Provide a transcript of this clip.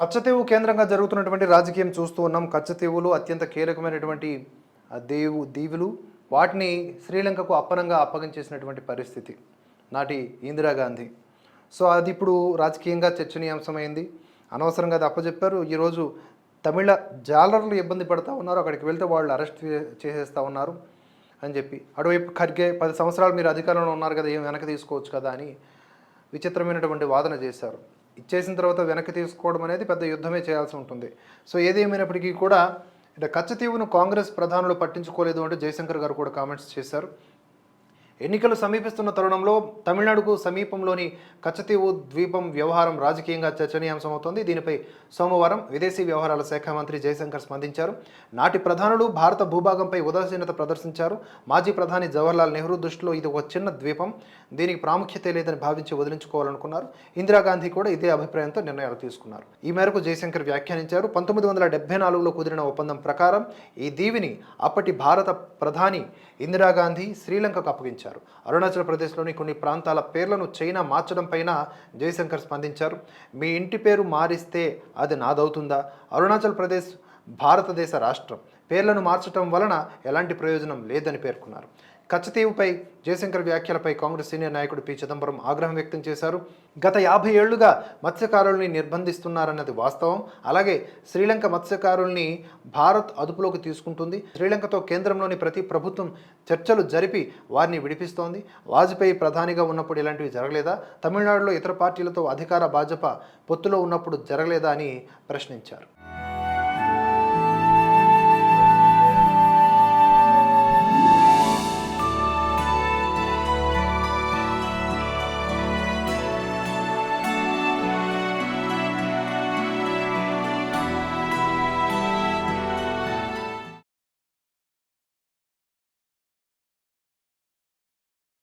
కచ్చతీవు కేంద్రంగా జరుగుతున్నటువంటి రాజకీయం చూస్తూ ఉన్నాం. కచ్చతీవులు అత్యంత కీలకమైనటువంటి దేవు దీవులు. వాటిని శ్రీలంకకు అప్పనంగా అప్పగించేసినటువంటి పరిస్థితి నాటి ఇందిరాగాంధీ సో అది ఇప్పుడు రాజకీయంగా చర్చనీయాంశమైంది. అనవసరంగా అది అప్పచెప్పారు ఈరోజు తమిళ జాలర్లు ఇబ్బంది పడతా ఉన్నారు. అక్కడికి వెళ్తే వాళ్ళు అరెస్ట్ చేసేస్తూ ఉన్నారు అని చెప్పి. అటువైపు ఖర్గే పది సంవత్సరాలు మీరు అధికారంలో ఉన్నారు కదా ఏం వెనక్కి తీసుకోవచ్చు కదా అని విచిత్రమైనటువంటి వాదన చేశారు. ఇచ్చేసిన తర్వాత వెనక్కి తీసుకోవడం అనేది పెద్ద యుద్ధమే చేయాల్సి ఉంటుంది. సో ఏదేమైనప్పటికీ కూడా అంటే కచ్చతీవును కాంగ్రెస్ ప్రధానులు పట్టించుకోలేదు అంటూ జయశంకర్ గారు కూడా కామెంట్స్ చేశారు. ఎన్నికలు సమీపిస్తున్న తరుణంలో తమిళనాడుకు సమీపంలోని కచ్చతీవు ద్వీపం వ్యవహారం రాజకీయంగా చర్చనీయాంశమవుతోంది. దీనిపై సోమవారం విదేశీ వ్యవహారాల శాఖ మంత్రి జయశంకర్ స్పందించారు. నాటి ప్రధానులు భారత భూభాగంపై ఉదాసీనత ప్రదర్శించారు. మాజీ ప్రధాని జవహర్లాల్ నెహ్రూ దృష్టిలో ఇది ఒక చిన్న ద్వీపం. దీనికి ప్రాముఖ్యత లేదని భావించి వదిలించుకోవాలనుకున్నారు. ఇందిరాగాంధీ కూడా ఇదే అభిప్రాయంతో నిర్ణయాలు తీసుకున్నారు. ఈ మేరకు జయశంకర్ వ్యాఖ్యానించారు పంతొమ్మిది వందల డెబ్బై నాలుగులో కుదిరిన ఒప్పందం ప్రకారం ఈ దీవిని అప్పటి భారత ప్రధాని ఇందిరాగాంధీ శ్రీలంకకు అప్పగించారు. అరుణాచల్ ప్రదేశ్లోని కొన్ని ప్రాంతాల పేర్లను చైనా మార్చడం పైన జయశంకర్ స్పందించారు. మీ ఇంటి పేరు మారిస్తే అది నాదవుతుందా? అరుణాచల్ ప్రదేశ్ భారతదేశ రాష్ట్రం పేర్లను మార్చడం వలన ఎలాంటి ప్రయోజనం లేదని పేర్కొన్నారు. కచ్చతీవుపై జయశంకర్ వ్యాఖ్యలపై కాంగ్రెస్ సీనియర్ నాయకుడు పి. చిదంబరం ఆగ్రహం వ్యక్తం చేశారు. గత యాభై ఏళ్ళుగా మత్స్యకారుల్ని నిర్బంధిస్తున్నారన్నది వాస్తవం. అలాగే శ్రీలంక మత్స్యకారుల్ని భారత్ అదుపులోకి తీసుకుంటుంది. శ్రీలంకతో కేంద్రంలోని ప్రతి ప్రభుత్వం చర్చలు జరిపి వారిని విడిపిస్తోంది. వాజ్పేయి ప్రధానిగా ఉన్నప్పుడు ఇలాంటివి జరగలేదా? తమిళనాడులో ఇతర పార్టీలతో అధికార భాజపా పొత్తులో ఉన్నప్పుడు జరగలేదా అని ప్రశ్నించారు.